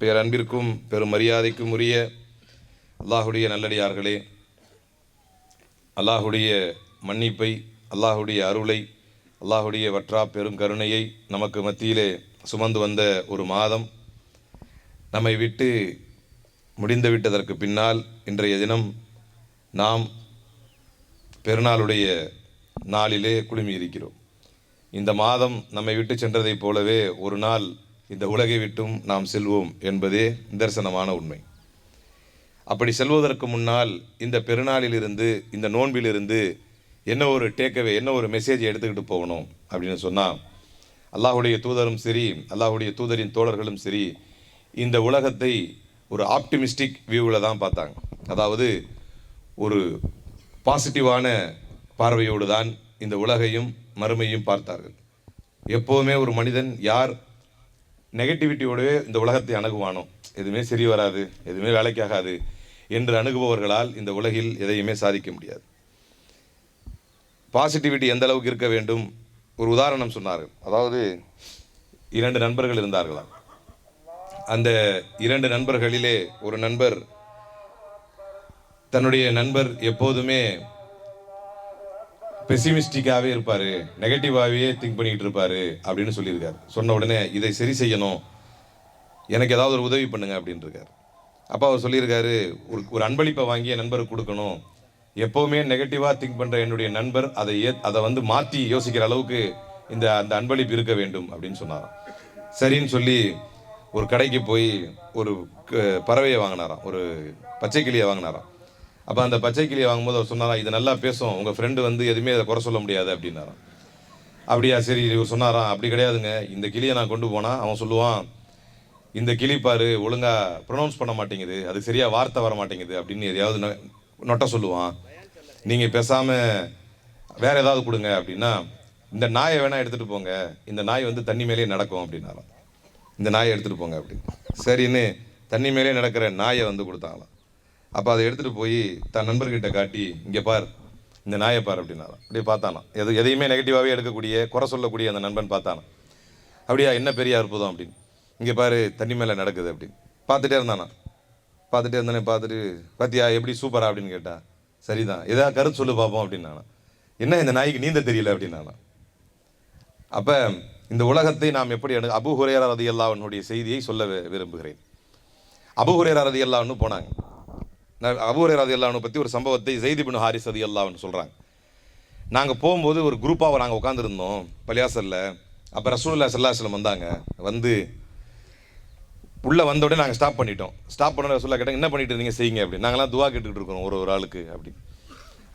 பேரன்பிற்கும் பெரும் மரியாதைக்கும் உரிய அல்லாஹுடைய நல்லடியார்களே அல்லாஹுடைய மன்னிப்பை அல்லாஹுடைய அருளை அல்லாஹுடைய வற்றா பெரும் கருணையை நமக்கு மத்தியிலே சுமந்து வந்த ஒரு மாதம் நம்மை விட்டு முடிந்து விட்டதற்கு பின்னால் இன்றைய தினம் நாம் பெருநாளுடைய நாளிலே குழுமி இருக்கிறோம் இந்த மாதம் நம்மை விட்டு சென்றதைப் போலவே ஒரு நாள் இந்த உலகை விட்டும் நாம் செல்வோம் என்பதே நிதர்சனமான உண்மை. அப்படி செல்வதற்கு முன்னால் இந்த பெருநாளிலிருந்து இந்த நோன்பிலிருந்து என்ன ஒரு டேக்கவே என்ன ஒரு மெசேஜ் எடுத்துக்கிட்டு போகணும் அப்படின்னு சொன்னால் அல்லாஹுடைய தூதரும் சரி அல்லாஹுடைய தூதரின் தோழர்களும் சரி இந்த உலகத்தை ஒரு ஆப்டிமிஸ்டிக் வியூவில் தான் பார்த்தாங்க. அதாவது ஒரு பாசிட்டிவான பார்வையோடு தான் இந்த உலகையும் மறுமையும் பார்த்தார்கள். எப்போவுமே ஒரு மனிதன் யார் நெகட்டிவிட்டியோடவே இந்த உலகத்தை அணுகுவானோ? எதுவுமே சரி வராது எதுவுமே வேலைக்காகாது என்று அணுகுபவர்களால் இந்த உலகில் எதையுமே சாதிக்க முடியாது. பாசிட்டிவிட்டி எந்த அளவுக்கு இருக்க வேண்டும்? ஒரு உதாரணம் சொன்னார்கள். அதாவது இரண்டு நண்பர்கள் இருந்தார்களாம். அந்த இரண்டு நண்பர்களிலே ஒரு நண்பர் தன்னுடைய நண்பர் எப்போதுமே பெசிமிஸ்டிக்காகவே இருப்பார். நெகட்டிவாகவே திங்க் பண்ணிகிட்டு இருப்பார் அப்படின்னு சொல்லியிருக்காரு. சொன்ன உடனே இதை சரி செய்யணும். எனக்கு ஏதாவது ஒரு உதவி பண்ணுங்க அப்படின்ட்டுருக்கார் அப்போ அவர் சொல்லியிருக்காரு ஒரு ஒரு அன்பளிப்பை வாங்கி என் நண்பருக்கு கொடுக்கணும். எப்போவுமே நெகட்டிவாக திங்க் பண்ணுற என்னுடைய நண்பர் அதை ஏ அதை வந்து மாற்றி யோசிக்கிற அளவுக்கு இந்த அந்த அன்பளிப்பு இருக்க வேண்டும் அப்படின்னு சொன்னாராம். சரின்னு சொல்லி ஒரு கடைக்கு போய் ஒரு க- பறவையை வாங்கினாராம். ஒரு பச்சை கிளியை வாங்கினாராம். அப்போ அந்த பச்சை கிளியை வாங்கும்போது அவர் சொன்னாரா இது நல்லா பேசும் உங்கள் ஃப்ரெண்டு வந்து எதுவுமே அதை குறை சொல்ல முடியாது அப்படின்னாராம். அப்படியா சரி இவர் சொன்னாராம் அப்படி கிடையாதுங்க. இந்த கிளியை நான் கொண்டு போனால் அவன் சொல்லுவான் இந்த கிளி பாரு ஒழுங்காக ப்ரொனவுன்ஸ் பண்ண மாட்டேங்குது அது சரியாக வார்த்தை வர மாட்டேங்குது அப்படின்னு எதையாவது நொ- நொட்ட சொல்லுவான். நீங்கள் பேசாமல் வேற ஏதாவது கொடுங்க அப்படின்னா இந்த நாயை வேணால் எடுத்துகிட்டு போங்க இந்த நாய் வந்து தண்ணி மேலேயே நடக்கும் அப்படின்னாராம். இந்த நாயை எடுத்துகிட்டு போங்க அப்படின்னு. சரின்னு தண்ணி மேலே நடக்கிற நாயை வந்து கொடுத்தாங்களாம். அப்போ அதை எடுத்துகிட்டு போய் தன் நண்பர்கிட்ட காட்டி இங்கே பார் இந்த நாயை பார் அப்படின்னாராம். அப்படியே பார்த்தானா எது எதையுமே நெகட்டிவாகவே எடுக்கக்கூடிய குறை சொல்லக்கூடிய அந்த நண்பன் பார்த்தானா அப்படியா என்ன பெரிய அற்புதம் அப்படின்னு. இங்கே பாரு தண்ணி மேலே நடக்குது அப்படின்னு. பார்த்துட்டே இருந்தானா பார்த்துட்டே இருந்தானே பார்த்துட்டு பாத்தியா எப்படி சூப்பரா அப்படின்னு கேட்டா சரிதான். ஏதாவது கருத்து சொல்லு பார்ப்போம் அப்படின்னானா என்ன இந்த நாய்க்கு நீந்த தெரியல அப்படின்னானா அப்போ இந்த உலகத்தை நாம் எப்படி அணு அபு ஹுரேரா ரதி அல்லாஹ்வுடைய செய்தியை சொல்ல விரும்புகிறேன். அபு ஹுரேரா ரதி அல்லாஹ்னு போனாங்க. நான் அபு ஹுரேரா ரதி பற்றி ஒரு சம்பவத்தை ஜெய்தி பின் ஹாரிஸ் ரதி அல்லாஹ்னு சொல்கிறாங்க நாங்கள் போகும்போது ஒரு குரூப்பாக நாங்கள் உட்காந்துருந்தோம் பலியாசலில் அப்போ ரசூல்லா சல்லாஹ்லம் வந்தாங்க. வந்து உள்ளே வந்த உடனே நாங்கள் ஸ்டாப் பண்ணிட்டோம். ஸ்டாப் பண்ண ரசூல்லா கேட்டாங்க என்ன பண்ணிட்டு இருந்தீங்க செய்யுங்க அப்படி நாங்களாம் துவா கேட்டுக்கிட்டு இருக்கோம் ஒரு ஒரு ஆளுக்கு அப்படி.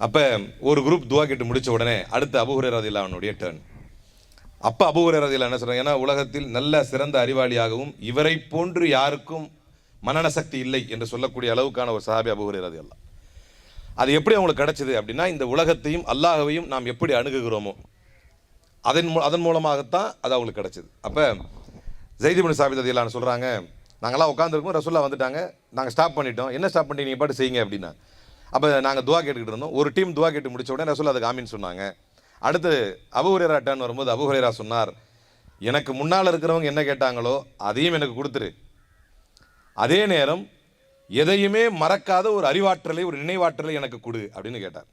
அப்போ ஒரு குரூப் துவா கேட்டு முடித்த உடனே அடுத்து அபுஹுரே ரதில்லா அவனுடைய டேர்ன் அப்போ அபுஹுரே ரதில்லா என்ன சொல்கிறாங்க ஏன்னா உலகத்தில் நல்ல சிறந்த அறிவாளியாகவும் இவரை போன்று யாருக்கும் மனன சக்தி இல்லை என்று சொல்லக்கூடிய அளவுக்கான ஒரு சஹாபி அது எல்லாம் அது எப்படி அவங்களுக்கு கிடைச்சது அப்படின்னா இந்த உலகத்தையும் அல்லாஹவையும் நாம் எப்படி அணுகுகிறோமோ அதன் மூ அதன் மூலமாகத்தான் அது அவங்களுக்கு கிடைச்சது. அப்போ ஜெய்திபுன் சாபித் அதிலான்னு சொல்கிறாங்க நாங்களாம் உட்காந்துருக்கோம் ரசூல்லா வந்துட்டாங்க நாங்கள் ஸ்டாப் பண்ணிட்டோம். என்ன ஸ்டாப் பண்ணி நீங்கள் பாட்டு செய்யுங்க அப்படின்னா அப்போ நாங்கள் துவா கேட்டுக்கிட்டு இருந்தோம். ஒரு டீம் துவா கேட்டு முடிச்ச உடனே ரசூல்லா அதுக்கு ஆமின்னு சொன்னாங்க. அடுத்து அபுஹுரேரா டர்ன் வரும்போது அபுஹுரேரா சொன்னார் எனக்கு முன்னால் இருக்கிறவங்க என்ன கேட்டாங்களோ அதையும் எனக்கு கொடுத்துரு. அதே நேரம் எதையுமே மறக்காத ஒரு அறிவாற்றலை ஒரு நினைவாற்றலை எனக்கு கொடு அப்படின்னு கேட்டார்.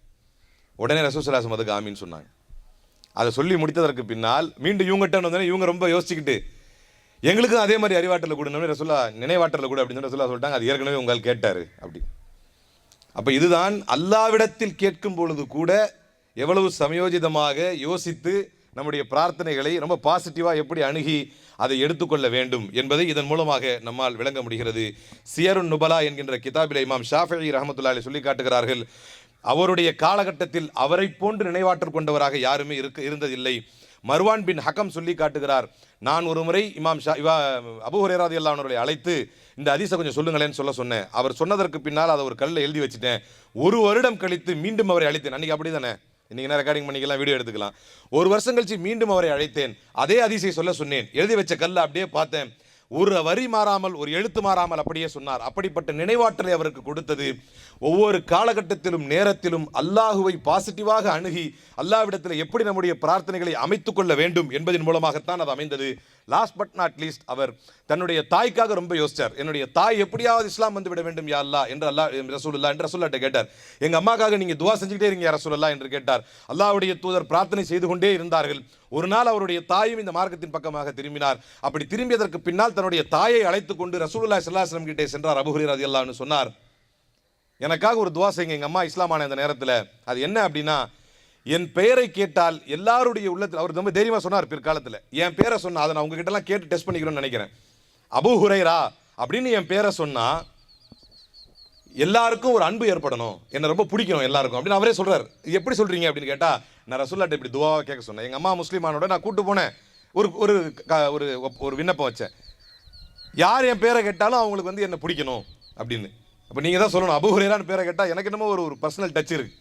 உடனே ரசூசலாசம் அதுக்கு ஆமின்னு சொன்னாங்க. அதை சொல்லி முடித்ததற்கு பின்னால் மீண்டும் இவங்ககிட்ட வந்தோடனே இவங்க ரொம்ப யோசிச்சுக்கிட்டு எங்களுக்கும் அதே மாதிரி அறிவாற்றலை கொடுன்னு ரசூல்லா நினைவாற்றலை கொடு அப்படின்னு சொல்லி ரசூல்லா சொல்லிட்டாங்க. அது ஏற்கனவே உங்கள் கேட்டார் அப்படி அப்போ இதுதான் அல்லாவிடத்தில் கேட்கும் பொழுது கூட எவ்வளவு சமயோஜிதமாக யோசித்து நம்முடைய பிரார்த்தனைகளை ரொம்ப பாசிட்டிவாக எப்படி அணுகி அதை எடுத்துக்கொள்ள வேண்டும் என்பதை இதன் மூலமாக நம்மால் விளங்க முடிகிறது. சியருன் நுபலா என்கின்ற கிதாபில் இமாம் ஷாஃபி ரஹமத்துல்லாஹி சொல்லி காட்டுகிறார்கள் அவருடைய காலகட்டத்தில் அவரை போன்று நினைவாற்றல் கொண்டவராக யாருமே இருக்க இருந்ததில்லை. மர்வான் பின் ஹக்கம் சொல்லி காட்டுகிறார் நான் ஒரு முறை இமாம் ஷா இவா அபு ஹுரேராதி அவர்களை அழைத்து இந்த அதிசை கொஞ்சம் சொல்லுங்களேன்னு சொல்ல சொன்னேன். அவர் சொன்னதற்கு பின்னால் அதை ஒரு கல்லில் எழுதி வச்சுட்டேன். ஒரு வருடம் கழித்து மீண்டும் அவரை அழைத்தேன். அன்றைக்கி அப்படி தானே இன்னைக்கு ரெக்கார்டிங் பண்ணிக்கலாம்? வீடியோ எடுத்துக்கலாம். ஒரு வருஷம் கழிச்சு மீண்டும் அவரை அழைத்தேன். அதே அதிசயம் சொல்ல சொன்னேன். எழுதி வச்ச கல்லை அப்படியே பார்த்தேன். ஒரு வரி மாறாமல் ஒரு எழுத்து மாறாமல் அப்படியே சொன்னார். அப்படிப்பட்ட நினைவாற்றலை அவருக்கு கொடுத்தது. ஒவ்வொரு காலகட்டத்திலும் நேரத்திலும் அல்லாஹுவை பாசிட்டிவாக அணுகி அல்லாவிடத்தில் எப்படி நம்முடைய பிரார்த்தனைகளை அமைத்துக்கொள்ள வேண்டும் என்பதன் மூலமாகத்தான் அது அமைந்தது. லாஸ்ட் பட் நாட் லீஸ்ட் அவர் தன்னுடைய தாய்க்காக ரொம்ப யோசிச்சார். என்னுடைய தாய் எப்படியாவது இஸ்லாம் வந்து விட வேண்டும் யா அல்லா என்று அல்லாஹ் ரசூலுல்லா என்று ரசூல்லாட்ட கேட்டார். எங்கள் அம்மாக்காக நீங்கள் துவா செஞ்சுக்கிட்டே இருங்க யா ரசூலுல்லா என்று கேட்டார். அல்லாவுடைய தூதர் பிரார்த்தனை செய்து கொண்டே இருந்தார்கள். ஒரு நாள் அவருடைய தாயும் இந்த மார்க்கத்தின் பக்கமாக திரும்பினார். அப்படி திரும்பியதற்கு பின்னால் தன்னுடைய தாயை அழைத்து கொண்டு ரசூலுல்லாஹி ஸல்லல்லாஹு கிட்டே சென்றார் அபுஹரி ரதி அல்லான்னு சொன்னார் எனக்காக ஒரு துவா செய்யுங்க எங்கள் அம்மா இஸ்லாமான அந்த நேரத்தில். அது என்ன அப்படின்னா என் பெயரை கேட்டால் எல்லாருடைய உள்ளத்தில் அவர் ரொம்ப தைரியமாக சொன்னார் பிற்காலத்தில். என் பேரை சொன்னால் அதை நான் உங்ககிட்டலாம் கேட்டு டெஸ்ட் பண்ணிக்கணும்னு நினைக்கிறேன். அபு ஹுரைரா அப்படின்னு என் பேரை சொன்னால் எல்லாருக்கும் ஒரு அன்பு ஏற்படணும். என்னை ரொம்ப பிடிக்கணும் எல்லாருக்கும். அப்படின்னு அவரே சொல்கிறார் எப்படி சொல்கிறீங்க அப்படின்னு கேட்டால் நான் ரசூல்லாட்ட இப்படி துவாவை கேட்க சொன்னேன். எங்கள் அம்மா முஸ்லீமானோட நான் கூட்டு போனேன். ஒரு ஒரு க- ஒரு ஒரு விண்ணப்பம் வச்சேன். யார் என் பேரை கேட்டாலும் அவங்களுக்கு வந்து என்னை பிடிக்கணும் அப்படின்னு. அப்போ நீங்கள் தான் சொல்லணும். அபு ஹுரைரான்னு பேரை கேட்டால் எனக்கு என்னமோ ஒரு ஒரு பர்சனல் டச் இருக்கு.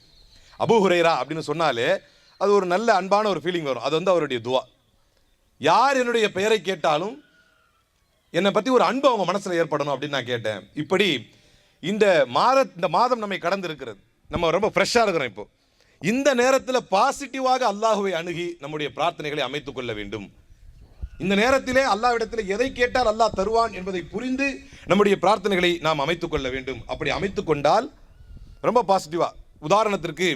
அபு ஹுரைரா அப்படின்னு சொன்னாலே அது ஒரு நல்ல அன்பான ஒரு ஃபீலிங் வரும். அது வந்து அவருடைய துவா. யார் என்னுடைய பெயரை கேட்டாலும் என்னை பற்றி ஒரு அன்பு அவங்க மனசில் ஏற்படணும் அப்படின்னு நான் கேட்டேன். இப்படி இந்த மாத இந்த மாதம் நம்மை கடந்து இருக்கிறது. நம்ம ரொம்ப ஃப்ரெஷ்ஷாக இருக்கிறோம் இப்போ. இந்த நேரத்தில் பாசிட்டிவாக அல்லாஹுவை அணுகி நம்முடைய பிரார்த்தனைகளை அமைத்துக் கொள்ள வேண்டும். இந்த நேரத்திலே அல்லாவிடத்தில் எதை கேட்டால் அல்லாஹ் தருவான் என்பதை புரிந்து நம்முடைய பிரார்த்தனைகளை நாம் அமைத்துக் கொள்ள வேண்டும். அப்படி அமைத்துக் கொண்டால் ரொம்ப பாசிட்டிவாக உதாரணத்திற்கு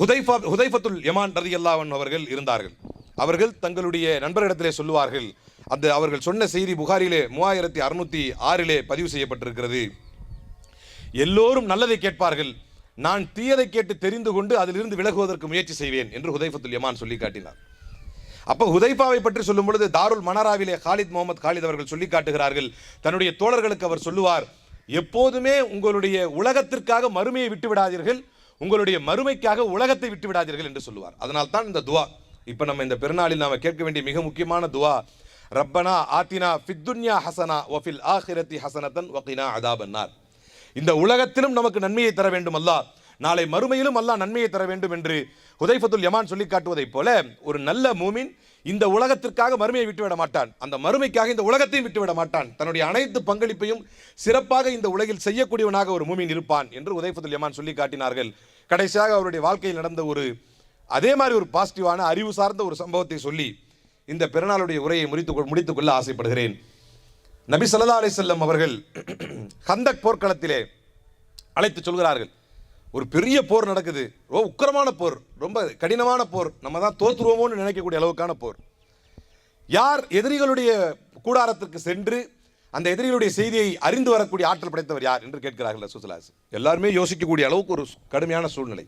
ஹுதைஃபா ஹுதைஃபத்துல் யமான் ரதியல்லாவன் அவர்கள் இருந்தார்கள். அவர்கள் தங்களுடைய நண்பர்களிடத்திலே சொல்லுவார்கள் அந்த அவர்கள் சொன்ன செய்தி புகாரிலே மூவாயிரத்தி அறுநூத்தி ஆறிலே பதிவு செய்யப்பட்டிருக்கிறது. எல்லோரும் நல்லதை கேட்பார்கள். நான் தீயதை கேட்டு தெரிந்து கொண்டு அதிலிருந்து விலகுவதற்கு முயற்சி செய்வேன் என்று ஹுதைஃபத்துல் யமான் சொல்லி காட்டினார். அப்போ ஹுதைஃபாவை பற்றி சொல்லும் பொழுது தாருல் மனாராவிலே காலித் முகமது காலித் அவர்கள் சொல்லி காட்டுகிறார்கள். தன்னுடைய தோழர்களுக்கு அவர் சொல்லுவார் எப்போதுமே உங்களுடைய உலகத்திற்காக மறுமையை விட்டு விடாதீர்கள் உங்களுடைய மறுமைக்காக உலகத்தை விட்டு விடாதீர்கள் என்று சொல்லுவார். அதனால் தான் இந்த துவா. இப்போ நம்ம இந்த பெருநாளில் நாம் கேட்க வேண்டிய மிக முக்கியமான துவா ரப்பனா ஆத்தினா ஃபித்துன்யா ஹசனா வஃபில் ஆஹிரத்தி ஹசனத்தன் வகினா அதாபன்னார். இந்த உலகத்திலும் நமக்கு நன்மையை தர வேண்டும் அல்லா நாளை மறுமையிலும் அல்லாஹ் நன்மையை தர வேண்டும் என்று ஹுதைஃபத்துல் யமான் சொல்லி காட்டுவதைப் போல ஒரு நல்ல மூமின் இந்த உலகத்திற்காக மறுமையை விட்டுவிட மாட்டான். அந்த மறுமைக்காக இந்த உலகத்தையும் விட்டுவிட மாட்டான். தன்னுடைய அனைத்து பங்களிப்பையும் சிறப்பாக இந்த உலகில் செய்யக்கூடியவனாக ஒரு மூமின் இருப்பான் என்று உதைஃபத்துல் யமான் சொல்லி காட்டினார்கள். கடைசியாக அவருடைய வாழ்க்கையில் நடந்த ஒரு அதே மாதிரி ஒரு பாசிட்டிவான அறிவு சார்ந்த ஒரு சம்பவத்தை சொல்லி இந்த பெருநாளுடைய உரையை முடித்து முடித்துக்கொள்ள ஆசைப்படுகிறேன். நபி சல்லா அலிசல்லம் அவர்கள் ஹந்தக் போர்க்களத்திலே அழைத்து சொல்கிறார்கள். ஒரு பெரிய போர் நடக்குது. ரொம்ப உக்கிரமான போர். ரொம்ப கடினமான போர். நம்ம தான் தோத்துருவோமோன்னு நினைக்கக்கூடிய அளவுக்கான போர். யார் எதிரிகளுடைய கூடாரத்திற்கு சென்று அந்த எதிரிகளுடைய செய்தியை அறிந்து வரக்கூடிய ஆற்றல் படைத்தவர் யார் என்று கேட்கிறார்கள் சுசலாஸ் எல்லாருமே யோசிக்கக்கூடிய அளவுக்கு ஒரு கடுமையான சூழ்நிலை.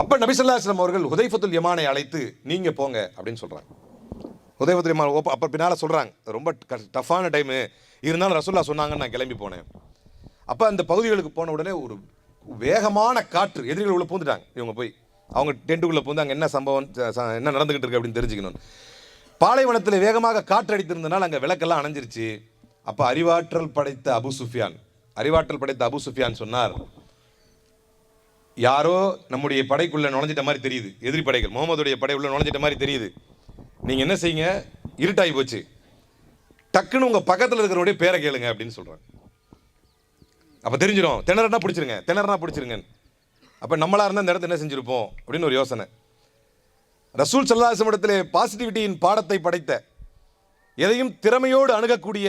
அப்போ நபிசல்லாஸ்லம் அவர்கள் ஹுதைஃபத்துல் யமானை அழைத்து நீங்கள் போங்க அப்படின்னு சொல்றாங்க. உதயபத்ரி அப்போ பின்னால் சொல்கிறாங்க ரொம்ப டஃப்பான டைமு இருந்தாலும் ரசுல்லா சொன்னாங்கன்னு நான் கிளம்பி போனேன். அப்போ அந்த பகுதிகளுக்கு போன உடனே ஒரு வேகமான காற்று எதிரிகள் உள்ள பூந்துட்டாங்க இவங்க போய் அவங்க டென்ட்டுக்குள்ளே பூந்து அங்கே என்ன சம்பவம் ச- என்ன நடந்துக்கிட்டு இருக்கு அப்படின்னு தெரிஞ்சுக்கணும். பாலைவனத்தில் வேகமாக காற்று அடித்திருந்தனால அங்கே விளக்கெல்லாம் அணைஞ்சிருச்சு. அப்போ அறிவாற்றல் படைத்த அபு சுஃபியான் அறிவாற்றல் படைத்த அபு சுஃபியான் சொன்னார் யாரோ நம்முடைய படைக்குள்ளே நுழைஞ்சிட்ட மாதிரி தெரியுது. எதிரி படைகள் முகமதுடைய படை உள்ள நுழைஞ்சிட்ட மாதிரி தெரியுது. நீங்கள் என்ன செய்யுங்க? இருட்டாகி போச்சு. டக்குன்னு உங்கள் பக்கத்தில் இருக்கிறவருடைய பேரை கேளுங்க அப்படின்னு சொல்கிறாங்க அப்போ தெரிஞ்சிடும். திணறனா பிடிச்சிருங்க திணறனா பிடிச்சிருங்க அப்போ நம்மளாக இருந்தால் இந்த இடத்த என்ன செஞ்சுருப்போம் அப்படின்னு ஒரு யோசனை. ரசூல் சல்லாசம் இடத்துல பாசிட்டிவிட்டியின் பாடத்தை படைத்த எதையும் திறமையோடு அணுகக்கூடிய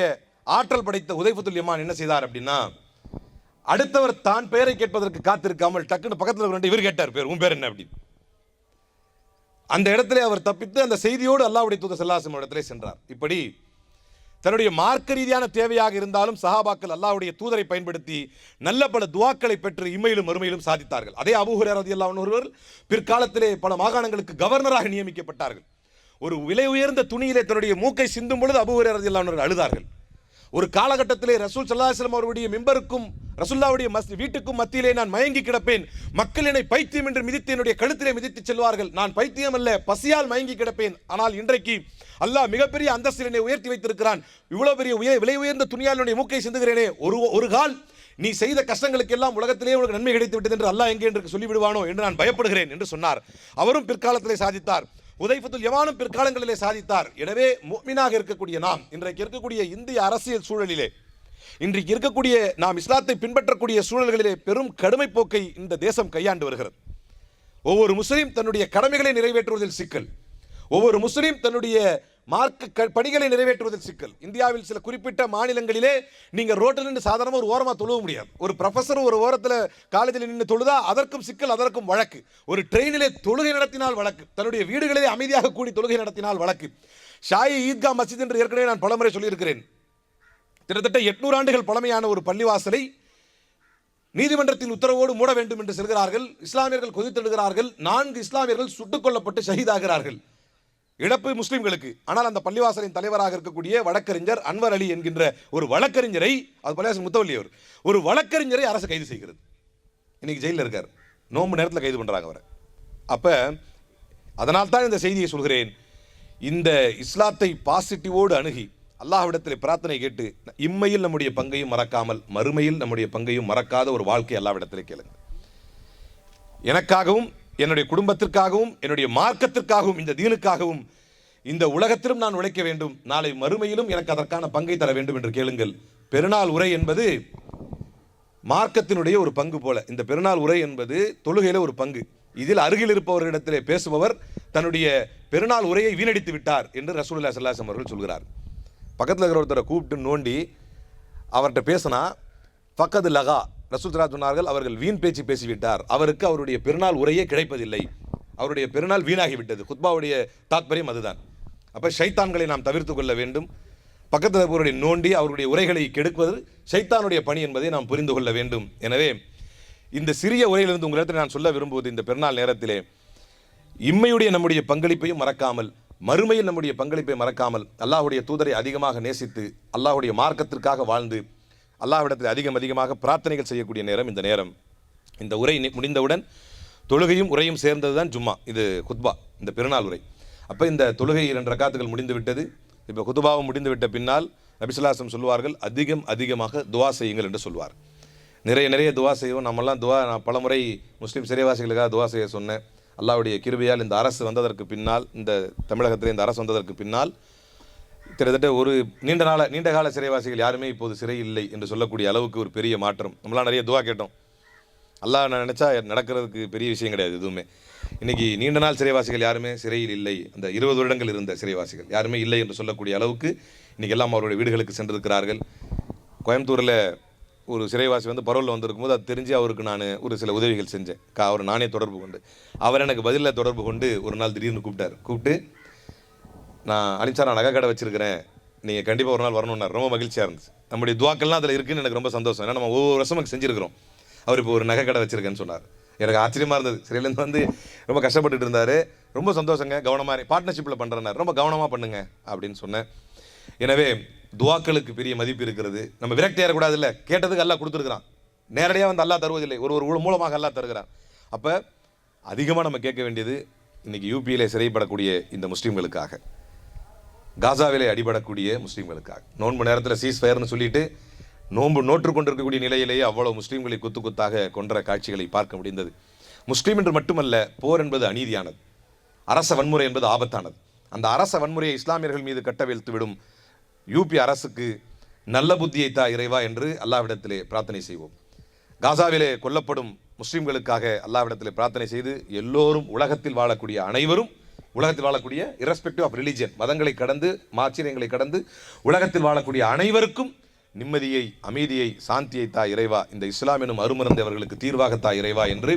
ஆற்றல் படைத்த உதயபுத்துல் யமான் என்ன செய்தார் அப்படின்னா அடுத்தவர் தான் பெயரை கேட்பதற்கு காத்திருக்காமல் டக்குன்னு பக்கத்தில் இருக்கிற இவர் கேட்டார் பேர் உன் பேர் என்ன அப்படின்னு. அந்த இடத்துல அவர் தப்பித்து அந்த செய்தியோடு அல்லாவுடைய தூத செல்லாசம் இடத்திலே சென்றார். இப்படி தன்னுடைய மார்க்க ரீதியான தேவையாக இருந்தாலும் சஹாபாக்கள் அல்லாவுடைய தூதரை பயன்படுத்தி நல்ல பல துவாக்களை பெற்று இம்மையிலும் மறுமையிலும் சாதித்தார்கள். அதே அபூஹுரர் ரதியல்லாஹு ஒருவர் பிற்காலத்திலே பல மாகாணங்களுக்கு கவர்னராக நியமிக்கப்பட்டார்கள். ஒரு விலை உயர்ந்த துணியிலே தன்னுடைய மூக்கை சிந்தும் பொழுது அபூஹுரர் ரதியல்லாஹு அன்ஹு அழுதார்கள். ஒரு காலகட்டத்திலே ரசூல் சல்லாஹம் அவருடைய மிம்பருக்கும் ரசுல்லாவுடைய மஸ் வீட்டுக்கும் மத்தியிலே நான் மயங்கி கிடப்பேன். மக்கள் என்னை பைத்தியம் என்று மிதித்து என்னுடைய கழுத்திலே மிதித்து செல்வார்கள். நான் பைத்தியம் அல்ல பசியால் மயங்கி கிடப்பேன். ஆனால் இன்றைக்கு அல்லாஹ் மிகப்பெரிய அந்தஸ்தில் என்னை உயர்த்தி வைத்திருக்கிறான். இவ்வளவு பெரிய உயர் விலை உயர்ந்த துணியால் மூக்கை சிந்துகிறேனே ஒரு ஒரு கால் நீ செய்த கஷ்டங்களுக்கு எல்லாம் உலகத்திலே உனக்கு நன்மை கிடைத்து விட்டது என்று அல்லாஹ் எங்கே என்று சொல்லிவிடுவானோ என்று நான் பயப்படுகிறேன் என்று சொன்னார். அவரும் பிற்காலத்திலே சாதித்தார். உதைஃபத்துல் யமானும் பிற்காலங்களிலே சாதித்தார். எனவே முஃமினாக இருக்கக்கூடிய நாம் இன்றைக்கு இருக்கக்கூடிய இந்திய அரசியல் சூழலிலே இன்றைக்கு இருக்கக்கூடிய நாம் இஸ்லாத்தை பின்பற்றக்கூடிய சூழல்களிலே பெரும் கடுமை போக்கை இந்த தேசம் கையாண்டு வருகிறது. ஒவ்வொரு முஸ்லீம் தன்னுடைய கடமைகளை நிறைவேற்றுவதில் சிக்கல். ஒவ்வொரு முஸ்லீம் தன்னுடைய மார்க்க க- பணிகளை நிறைவேற்றுவதில் சிக்கல். இந்தியாவில் சில குறிப்பிட்ட மாநிலங்களிலே நீங்கள் ரோட்டில் நின்று சாதாரணமாக ஒரு ஓரமாக தொழுவ முடியாது. ஒரு ப்ரொஃபஸர் ஒரு ஓரத்தில் காலேஜில் நின்று தொழுதா அதற்கும் சிக்கல் அதற்கும் வழக்கு. ஒரு ட்ரெயினிலே தொழுகை நடத்தினால் வழக்கு. தன்னுடைய வீடுகளிலே அமைதியாக கூடி தொழுகை நடத்தினால் வழக்கு. ஷாயி ஈத்கா மசித் என்று ஏற்கனவே நான் பலமுறை சொல்லியிருக்கிறேன். கிட்டத்தட்ட எட்நூறு ஆண்டுகள் பழமையான ஒரு பள்ளிவாசலை நீதிமன்றத்தின் உத்தரவோடு மூட வேண்டும் என்று செல்கிறார்கள். இஸ்லாமியர்கள் கொதித்தெழுகிறார்கள். நான்கு இஸ்லாமியர்கள் சுட்டுக் கொல்லப்பட்டு ஷஹீதாகிறார்கள். இழப்பு முஸ்லீம்களுக்கு. ஆனால் அந்த பள்ளிவாசலின் தலைவராக இருக்கக்கூடிய வழக்கறிஞர் அன்வர் அலி என்கின்ற ஒரு வழக்கறிஞரை அது பள்ளிவாசல் முத்தவல்லி அவர் ஒரு வழக்கறிஞரை அரசு கைது செய்கிறது. இன்னைக்கு ஜெயிலில் இருக்கார். நோம்பு நேரத்தில் கைது பண்ணுறாங்க அவரை. அப்போ அதனால் தான் இந்த செய்தியை சொல்கிறேன். இந்த இஸ்லாத்தை பாசிட்டிவோடு அணுகி அல்லாஹ்விடத்தில் பிரார்த்தனை கேட்டு இம்மையில் நம்முடைய பங்கையும் மறக்காமல் மறுமையில் நம்முடைய பங்கையும் மறக்காத ஒரு வாழ்க்கை அல்லாவிடத்தில் கேளுங்க எனக்காகவும் என்னுடைய குடும்பத்திற்காகவும் என்னுடைய மார்க்கத்திற்காகவும் இந்த தீனுக்காகவும் இந்த உலகத்திலும் நான் உழைக்க வேண்டும். நாளை மறுமையிலும் எனக்கு அதற்கான பங்கை தர வேண்டும் என்று கேளுங்கள். பெருநாள் உரை என்பது மார்க்கத்தினுடைய ஒரு பங்கு போல. இந்த பெருநாள் உரை என்பது தொழுகையில ஒரு பங்கு. இதில் அருகில் இருப்பவர்களிடத்திலே பேசுபவர் தன்னுடைய பெருநாள் உரையை வீணடித்து விட்டார் என்று ரசூல்லா சல்லாசம் அவர்கள் சொல்கிறார். பக்கத்தில் இருக்கிற ஒருத்தரை கூப்பிட்டு நோண்டி அவர்கிட்ட பேசினா பக்கத்து லகா ரசூல்தரா சொன்னார்கள் அவர்கள் வீண் பேச்சு பேசிவிட்டார். அவருக்கு அவருடைய பெருநாள் உரையே கிடைப்பதில்லை. அவருடைய பெருநாள் வீணாகிவிட்டது. குத்பாவுடைய தாத்பரியம் அதுதான். அப்போ ஷைத்தான்களை நாம் தவிர்த்து கொள்ள வேண்டும். பக்கத்தில் இருப்பவருடைய நோண்டி அவருடைய உரைகளை கெடுப்பது ஷைத்தானுடைய பணி என்பதை நாம் புரிந்து கொள்ள வேண்டும். எனவே இந்த சிறிய உரையிலிருந்து உங்களிடத்தில் நான் சொல்ல விரும்புவது இந்த பெருநாள் நேரத்திலே இம்மையுடைய நம்முடைய பங்களிப்பையும் மறக்காமல் மறுமையில் நம்முடைய பங்களிப்பை மறக்காமல் அல்லாஹுடைய தூதரை அதிகமாக நேசித்து அல்லாஹுடைய மார்க்கத்திற்காக வாழ்ந்து அல்லாஹ்விடத்தில் அதிகம் அதிகமாக பிரார்த்தனைகள் செய்யக்கூடிய நேரம் இந்த நேரம். இந்த உரை முடிந்தவுடன் தொழுகையும் உரையும் சேர்ந்தது தான் ஜும்மா. இது குத்பா இந்த பெருநாள் உரை. அப்போ இந்த தொழுகை இரண்டு ரக்காத்துகள் முடிந்து விட்டது. இப்போ குதுபாவும் முடிந்து விட்ட பின்னால் நபிசுல்லாசம் சொல்வார்கள் அதிகம் அதிகமாக துவா செய்யுங்கள் என்று சொல்வார். நிறைய நிறைய துவா செய்வோம். நம்மெல்லாம் துவா நான் பலமுறை முஸ்லீம் சிறைவாசிகளுக்காக துவா செய்ய சொன்னேன். அல்லாவுடைய கிருபையால் இந்த அரசு வந்ததற்கு பின்னால் இந்த தமிழகத்தில் இந்த அரசு வந்ததற்கு பின்னால் கிட்டத்தட்ட ஒரு நீண்ட நாள நீண்ட கால சிறைவாசிகள் யாருமே இப்போது சிறை இல்லை என்று சொல்லக்கூடிய அளவுக்கு ஒரு பெரிய மாற்றம். நம்மளாம் நிறைய துவா கேட்டோம். அல்லாஹ் நான் நினச்சா நடக்கிறதுக்கு பெரிய விஷயம் கிடையாது எதுவுமே. இன்றைக்கி நீண்ட நாள் சிறைவாசிகள் யாருமே சிறையில் இல்லை. அந்த இருபது வருடங்கள் இருந்த சிறைவாசிகள் யாருமே இல்லை என்று சொல்லக்கூடிய அளவுக்கு இன்றைக்கி எல்லாம் அவருடைய வீடுகளுக்கு சென்றிருக்கிறார்கள். கோயம்புத்தூரில் ஒரு சிறைவாசி வந்து பரோலில் வந்திருக்கும் போது அது தெரிஞ்சு அவருக்கு நான் ஒரு சில உதவிகள் செஞ்சேன். கா- அவர் நானே தொடர்பு கொண்டு. அவர் எனக்கு பதிலில் தொடர்பு கொண்டு ஒரு நாள் திடீர்னு கூப்பிட்டார். கூப்பிட்டு நான் அனிச்சா நான் நகை கடை வச்சிருக்கிறேன். நீங்கள் கண்டிப்பாக ஒரு நாள் வரணும்னா ரொம்ப மகிழ்ச்சியாக இருந்துச்சு. நம்முடைய துவாக்கள்லாம் அதில் இருக்குன்னு எனக்கு ரொம்ப சந்தோஷம். ஏன்னா நம்ம ஒவ்வொரு வருஷமும் செஞ்சுருக்கிறோம். அவர் இப்போ ஒரு நகை கடை வச்சிருக்கேன்னு சொன்னார். எனக்கு ஆச்சரியமாக இருந்தது. சிறையிலேருந்து வந்து ரொம்ப கஷ்டப்பட்டுட்டு இருந்தார். ரொம்ப சந்தோஷங்க. கவனமாக பார்ட்னர்ஷிப்பில் பண்ணுறேன்னார் ரொம்ப கவனமாக பண்ணுங்க அப்படின்னு சொன்னேன். எனவே துவாக்களுக்கு பெரிய மதிப்பு இருக்கிறது. நம்ம விரக்தி ஏறக்கூடாது இல்லை கேட்டதுக்கு எல்லாம் கொடுத்துருக்குறான். நேரடியாக வந்து அல்லாஹ் தருவதில்லை. ஒரு ஒரு மூலமாக அல்லாஹ் தருகிறான். அப்போ அதிகமாக நம்ம கேட்க வேண்டியது இன்றைக்கி யூபியில் சிறைப்படக்கூடிய இந்த முஸ்லீம்களுக்காக. காசாவிலே அடிபடக்கூடிய முஸ்லீம்களுக்காக. நோன்பு நேரத்தில் சீஸ் ஃபயர்னு சொல்லிட்டு நோன்பு நோற்று கொண்டிருக்கக்கூடிய நிலையிலேயே அவ்வளோ முஸ்லீம்களை குத்து குத்தாக கொன்ற காட்சிகளை பார்க்க முடிந்தது. முஸ்லீம் என்று மட்டுமல்ல போர் என்பது அநீதியானது. அரச வன்முறை என்பது ஆபத்தானது. அந்த அரச வன்முறையை இஸ்லாமியர்கள் மீது கட்டவிழ்த்து விடும் யூபி அரசுக்கு நல்ல புத்தியை தா இறைவா என்று அல்லாவிடத்திலே பிரார்த்தனை செய்வோம். காசாவிலே கொல்லப்படும் முஸ்லீம்களுக்காக அல்லாவிடத்திலே பிரார்த்தனை செய்து எல்லோரும் உலகத்தில் வாழக்கூடிய அனைவரும் உலகத்தில் வாழக்கூடிய இரஸ்பெக்டிவ் ஆஃப் ரிலிஜியன் மதங்களை கடந்து மாச்சரியங்களை கடந்து உலகத்தில் வாழக்கூடிய அனைவருக்கும் நிம்மதியை அமைதியை சாந்தியை தா இறைவா. இந்த இஸ்லாம் எனும் அருமருந்து அவர்களுக்கு தீர்வாக தா இறைவா என்று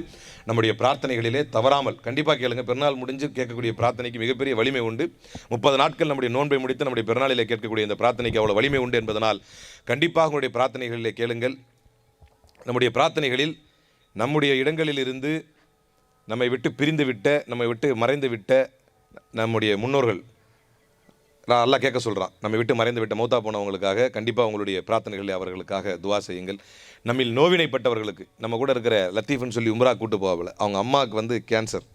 நம்முடைய பிரார்த்தனைகளிலே தவறாமல் கண்டிப்பாக கேளுங்க. பெருநாள் முடிஞ்சு கேட்கக்கூடிய பிரார்த்தனைக்கு மிகப்பெரிய வலிமை உண்டு. முப்பது நாட்கள் நம்முடைய நோன்பை முடித்து நம்முடைய பெருநாளிலே கேட்கக்கூடிய இந்த பிரார்த்தனைக்கு அவ்வளோ வலிமை உண்டு என்பதனால் கண்டிப்பாக உங்களுடைய பிரார்த்தனைகளிலே கேளுங்கள். நம்முடைய பிரார்த்தனைகளில் நம்முடைய இடங்களில் இருந்து நம்மை விட்டு பிரிந்து விட்ட நம்மை விட்டு மறைந்து விட்ட நம்முடைய முன்னோர்கள். நான் அல்லாஹ் கேட்க சொல்கிறான் நம்ம விட்டு மறைந்து விட்ட மௌத்தா போனவங்களுக்காக கண்டிப்பாக உங்களுடைய பிரார்த்தனைகளை அவர்களுக்காக துவா செய்யுங்கள். நம்மில் நோவினைப்பட்டவர்களுக்கு நம்ம கூட இருக்கிற லத்தீஃப்னு சொல்லி உம்ரா கூட்டு போவாவில் அவங்க அம்மாவுக்கு வந்து கேன்சர்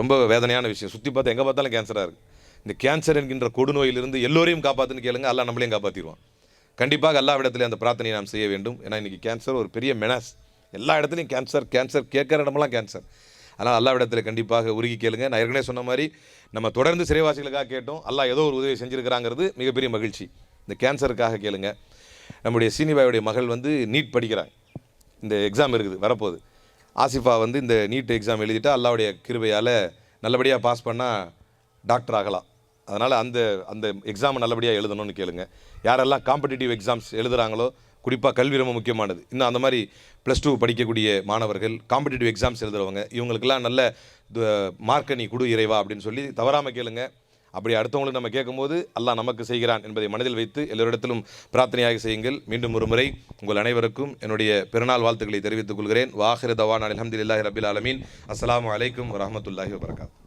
ரொம்ப வேதனையான விஷயம். சுற்றி பார்த்து எங்கே பார்த்தாலும் கேன்சராக இருக்குது இந்த கேன்சர் என்கின்ற கொடுநோயிலிருந்து எல்லோரையும் காப்பாற்றுன்னு கேளுங்க அல்லா நம்மளையும் காப்பாற்றிடுவான் கண்டிப்பாக எல்லா இடத்துலையும் அந்த பிரார்த்தனையை நாம் செய்ய வேண்டும். ஏன்னா இன்றைக்கி கேன்சர் ஒரு பெரிய மெனாஸ் எல்லா இடத்துலையும் கேன்சர் கேன்சர் கேட்குற இடமெல்லாம் கேன்சர் அதனால் அல்லா இடத்துல கண்டிப்பாக உருகி கேளுங்க. நான் ஏற்கனவே சொன்ன மாதிரி நம்ம தொடர்ந்து சிறைவாசிகளுக்காக கேட்டோம். அல்லா ஏதோ ஒரு உதவி செஞ்சுருக்கிறாங்கிறது மிகப்பெரிய மகிழ்ச்சி. இந்த கேன்சருக்காக கேளுங்க. நம்முடைய சீனிபாயுடைய மகள் வந்து நீட் படிக்கிறாங்க. இந்த எக்ஸாம் இருக்குது வரப்போகுது. ஆசிஃபா வந்து இந்த நீட் எக்ஸாம் எழுதிட்டா அல்லாவுடைய கிருபையால் நல்லபடியாக பாஸ் பண்ணால் டாக்டர் ஆகலாம். அதனால் அந்த அந்த எக்ஸாமை நல்லபடியாக எழுதணும்னு கேளுங்க. யாரெல்லாம் காம்படிட்டிவ் எக்ஸாம்ஸ் எழுதுகிறாங்களோ குறிப்பாக கல்வி ரொம்ப முக்கியமானது. இன்னும் அந்த மாதிரி ப்ளஸ் டூ படிக்கக்கூடிய மாணவர்கள் காம்படிட்டிவ் எக்ஸாம்ஸ் எழுதுறவங்க இவங்களுக்கெல்லாம் நல்ல மார்க்கை நீ கொடு இறைவா அப்படின்னு சொல்லி தவறாமல் கேளுங்க. அப்படி அடுத்தவங்களுக்கு நம்ம கேட்கும்போது அல்லாஹ் நமக்கு செய்கிறான் என்பதை மனதில் வைத்து எல்லோரிடத்திலும் பிரார்த்தனையாக செய்யுங்கள். மீண்டும் ஒரு முறை உங்கள் அனைவருக்கும் என்னுடைய பெருநாள் வாழ்த்துக்களை தெரிவித்துக் கொள்கிறேன். வாஹிர தவான் அலமதுல்லாஹி ரபில் ஆலமீன். அஸ்லாம் அலைக்கும் வரமத்துல்லாஹி வபரகாத்.